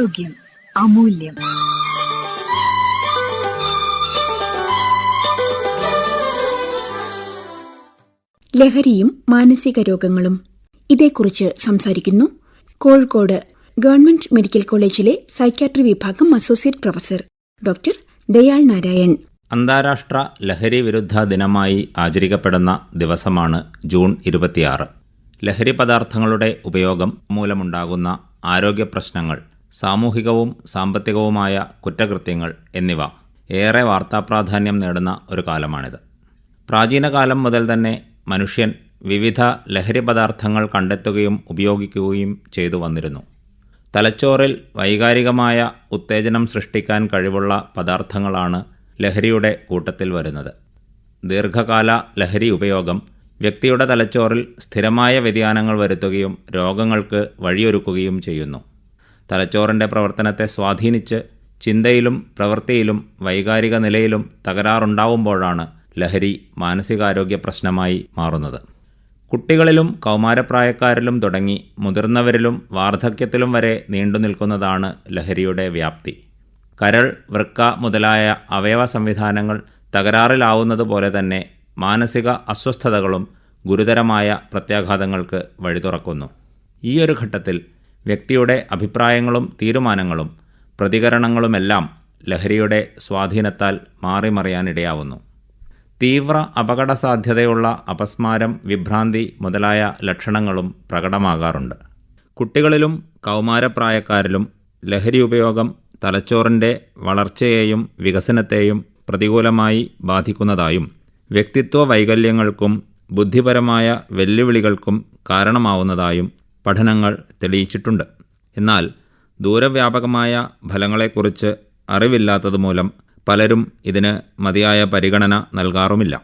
ആരോഗ്യം അമൂല്യം. ലഹരിയും മാനസിക രോഗങ്ങളും ഇതേക്കുറിച്ച് സംസാരിക്കുന്നു കോഴിക്കോട് ഗവൺമെന്റ് മെഡിക്കൽ കോളേജിലെ സൈക്യാട്രി വിഭാഗം associate professor doctor Dayal Narayan. അന്താരാഷ്ട്ര ലഹരി വിരുദ്ധ ദിനമായി ആചരിക്കപ്പെടുന്ന ദിവസമാണ് ജൂൺ ഇരുപത്തിയാറ്. ലഹരി പദാർത്ഥങ്ങളുടെ ഉപയോഗം മൂലമുണ്ടാകുന്ന ആരോഗ്യ പ്രശ്നങ്ങൾ സാമൂഹികവും സാമ്പത്തികവുമായ കുറ്റകൃത്യങ്ങൾ എന്നിവ ഏറെ വാർത്താപ്രാധാന്യം നേടുന്ന ഒരു കാലമാണിത്. പ്രാചീന കാലം മുതൽ തന്നെ മനുഷ്യൻ വിവിധ ലഹരി പദാർത്ഥങ്ങൾ കണ്ടെത്തുകയും ഉപയോഗിക്കുകയും ചെയ്തു വന്നിരുന്നു. തലച്ചോറിൽ വൈകാരികമായ ഉത്തേജനം സൃഷ്ടിക്കാൻ കഴിവുള്ള പദാർത്ഥങ്ങളാണ് ലഹരിയുടെ കൂട്ടത്തിൽ വരുന്നത്. ദീർഘകാല ലഹരി ഉപയോഗം വ്യക്തിയുടെ തലച്ചോറിൽ സ്ഥിരമായ വ്യതിയാനങ്ങൾ വരുത്തുകയും രോഗങ്ങൾക്ക് വഴിയൊരുക്കുകയും ചെയ്യുന്നു. തലച്ചോറിന്റെ പ്രവർത്തനത്തെ സ്വാധീനിച്ച് ചിന്തയിലും പ്രവൃത്തിയിലും വൈകാരിക നിലയിലും തകരാറുണ്ടാവുമ്പോഴാണ് ലഹരി മാനസികാരോഗ്യ പ്രശ്നമായി മാറുന്നത്. കുട്ടികളിലും കൗമാരപ്രായക്കാരിലും തുടങ്ങി മുതിർന്നവരിലും വാർദ്ധക്യത്തിലും വരെ നീണ്ടു നിൽക്കുന്നതാണ് ലഹരിയുടെ വ്യാപ്തി. കരൾ വൃക്ക മുതലായ അവയവ സംവിധാനങ്ങൾ തകരാറിലാവുന്നതുപോലെ തന്നെ മാനസിക അസ്വസ്ഥതകളും ഗുരുതരമായ പ്രത്യാഘാതങ്ങൾക്ക് വഴി തുറക്കുന്നു ഈയൊരു ഘട്ടത്തിൽ വ്യക്തിയുടെ അഭിപ്രായങ്ങളും തീരുമാനങ്ങളും പ്രതികരണങ്ങളുമെല്ലാം ലഹരിയുടെ സ്വാധീനത്താൽ മാറിമറിയാനിടയാവുന്നു. തീവ്ര അപകട സാധ്യതയുള്ള അപസ്മാരം വിഭ്രാന്തി മുതലായ ലക്ഷണങ്ങളും പ്രകടമാകാറുണ്ട്. കുട്ടികളിലും കൗമാരപ്രായക്കാരിലും ലഹരി ഉപയോഗം തലച്ചോറിന്റെ വളർച്ചയെയും വികസനത്തെയും പ്രതികൂലമായി ബാധിക്കുന്നതായും വ്യക്തിത്വ വൈകല്യങ്ങൾക്കും ബുദ്ധിപരമായ വെല്ലുവിളികൾക്കും കാരണമാവുന്നതായും പഠനങ്ങൾ തെളിയിച്ചിട്ടുണ്ട്. എന്നാൽ ദൂരവ്യാപകമായ ഫലങ്ങളെക്കുറിച്ച് അറിവില്ലാത്തതുമൂലം പലരും ഇതിന് മതിയായ പരിഗണന നൽകാറുമില്ല.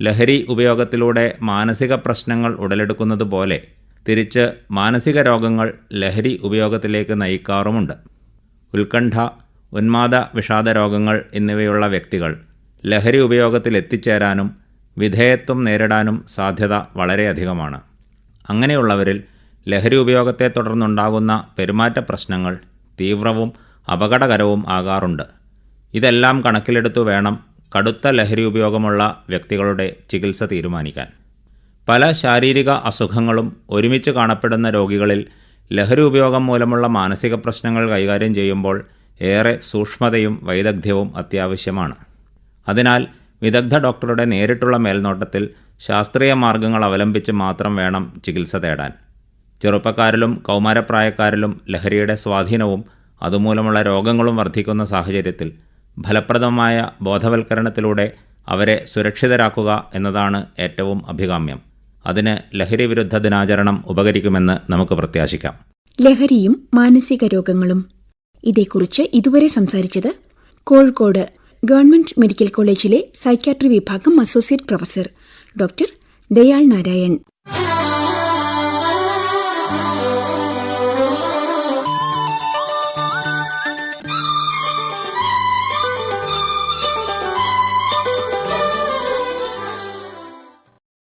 ലഹരി ഉപയോഗത്തിലൂടെ മാനസിക പ്രശ്നങ്ങൾ ഉടലെടുക്കുന്നത് പോലെ തിരിച്ച് മാനസിക രോഗങ്ങൾ ലഹരി ഉപയോഗത്തിലേക്ക് നയിക്കാറുമുണ്ട്. ഉത്കണ്ഠ ഉന്മാദ വിഷാദ രോഗങ്ങൾ എന്നിവയുള്ള വ്യക്തികൾ ലഹരി ഉപയോഗത്തിൽ എത്തിച്ചേരാനും വിധേയത്വം നേരിടാനും സാധ്യത വളരെയധികമാണ്. അങ്ങനെയുള്ളവരിൽ ലഹരി ഉപയോഗത്തെ തുടർന്നുണ്ടാകുന്ന പെരുമാറ്റ പ്രശ്നങ്ങൾ തീവ്രവും അപകടകരവും ആകാറുണ്ട്. ഇതെല്ലാം കണക്കിലെടുത്തു വേണം കടുത്ത ലഹരി ഉപയോഗമുള്ള വ്യക്തികളുടെ ചികിത്സ തീരുമാനിക്കാൻ. പല ശാരീരിക അസുഖങ്ങളും ഒരുമിച്ച് കാണപ്പെടുന്ന രോഗികളിൽ ലഹരി ഉപയോഗം മൂലമുള്ള മാനസിക പ്രശ്നങ്ങൾ കൈകാര്യം ചെയ്യുമ്പോൾ ഏറെ സൂക്ഷ്മതയും വൈദഗ്ധ്യവും അത്യാവശ്യമാണ്. അതിനാൽ വിദഗ്ധ ഡോക്ടറുടെ നേരിട്ടുള്ള മേൽനോട്ടത്തിൽ ശാസ്ത്രീയ മാർഗങ്ങൾ അവലംബിച്ച് മാത്രം വേണം ചികിത്സ തേടാൻ. ചെറുപ്പക്കാരിലും കൗമാരപ്രായക്കാരിലും ലഹരിയുടെ സ്വാധീനവും അതുമൂലമുള്ള രോഗങ്ങളും വർദ്ധിക്കുന്ന സാഹചര്യത്തിൽ ഫലപ്രദമായ ബോധവൽക്കരണത്തിലൂടെ അവരെ സുരക്ഷിതരാക്കുക എന്നതാണ് ഏറ്റവും അഭികാമ്യം. അതിന് ലഹരി വിരുദ്ധ ദിനാചരണം ഉപകരിക്കുമെന്ന് നമുക്ക് പ്രത്യാശിക്കാം. ലഹരിയും മാനസിക രോഗങ്ങളും. ഇതേക്കുറിച്ച് ഇതുവരെ സംസാരിച്ചത് കോഴിക്കോട് ഗവൺമെന്റ് മെഡിക്കൽ കോളേജിലെ സൈക്യാട്രി വിഭാഗം associate professor doctor Dayal Narayan.